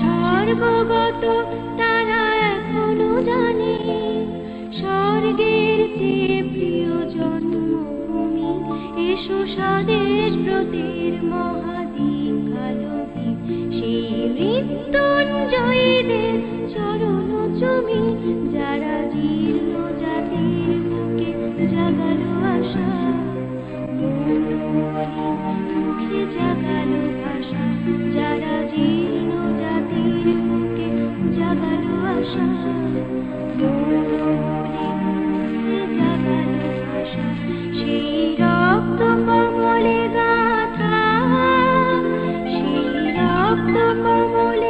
সর্বগত তারা এখনও জানে। স্বর্গের চেয়ে প্রিয় জন্মভূমি এসো স্বদেশ ব্রতের মহাদীক্ষালোকে সেই মৃত্যুঞ্জয়ীদের চরণ জমি যারা জীর্ণ Sama muli.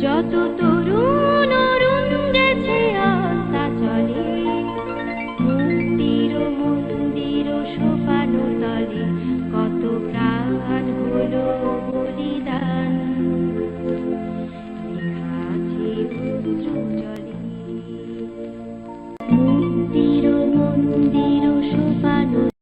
যত তোর